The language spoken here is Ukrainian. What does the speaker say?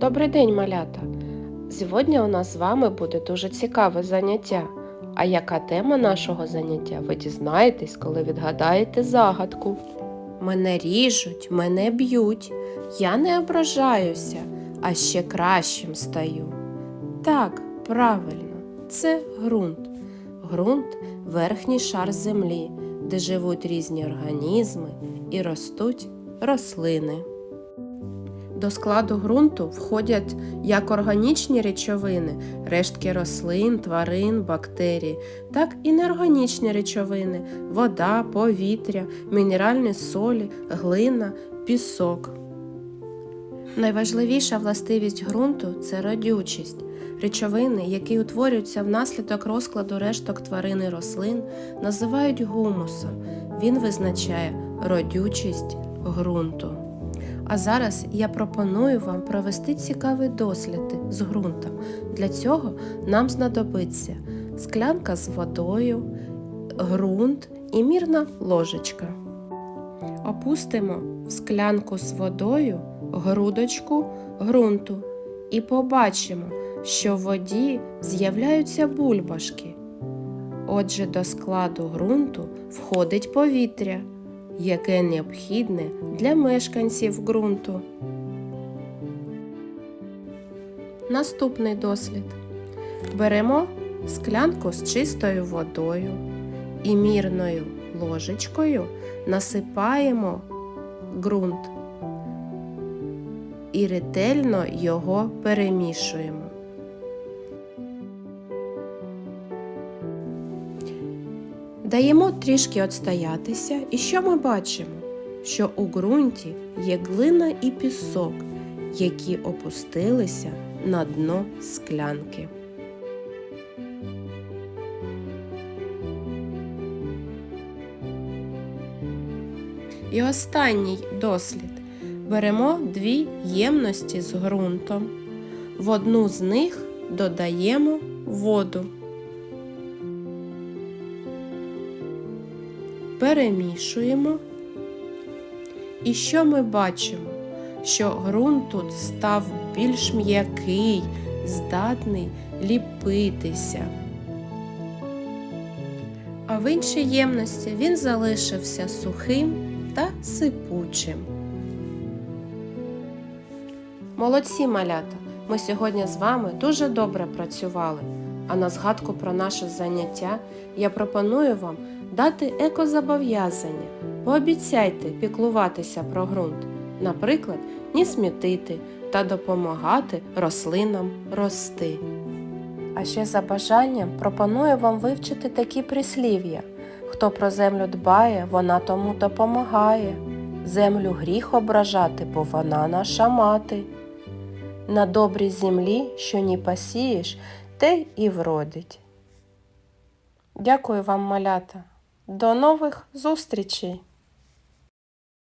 Добрий день, малята! Сьогодні у нас з вами буде дуже цікаве заняття. А яка тема нашого заняття? Ви дізнаєтесь, коли відгадаєте загадку. Мене ріжуть, мене б'ють, я не ображаюся, а ще кращим стаю. Так, правильно, це ґрунт. Ґрунт верхній шар землі, де живуть різні організми і ростуть рослини. До складу ґрунту входять як органічні речовини, рештки рослин, тварин, бактерій, так і неорганічні речовини вода, повітря, мінеральні солі, глина, пісок. Найважливіша властивість ґрунту це родючість. Речовини, які утворюються внаслідок розкладу решток тварин і рослин, називають гумусом. Він визначає родючість ґрунту. А зараз я пропоную вам провести цікавий дослід з ґрунтом. Для цього нам знадобиться склянка з водою, ґрунт і мірна ложечка. Опустимо в склянку з водою грудочку ґрунту і побачимо, що в воді з'являються бульбашки. Отже, до складу ґрунту входить повітря яке необхідне для мешканців ґрунту. Наступний дослід. Беремо склянку з чистою водою і мірною ложечкою насипаємо ґрунт і ретельно його перемішуємо. Даємо трішки отстоятися, і що ми бачимо? Що у ґрунті є глина і пісок, які опустилися на дно склянки. І останній дослід. Беремо дві ємності з ґрунтом. В одну з них додаємо воду. Перемішуємо. І що ми бачимо? Що ґрунт тут став більш м'який, здатний ліпитися. А в іншій ємності він залишився сухим та сипучим. Молодці малята! Ми сьогодні з вами дуже добре працювали. А на згадку про наше заняття я пропоную вам дати екозобов'язання. Пообіцяйте піклуватися про ґрунт, наприклад, ні смітити та допомагати рослинам рости. А ще за бажанням пропоную вам вивчити такі прислів'я. Хто про землю дбає, вона тому допомагає. Землю гріх ображати, бо вона наша мати. На добрій землі, що ні посієш, те і вродить. Дякую вам, малята. До нових зустрічей!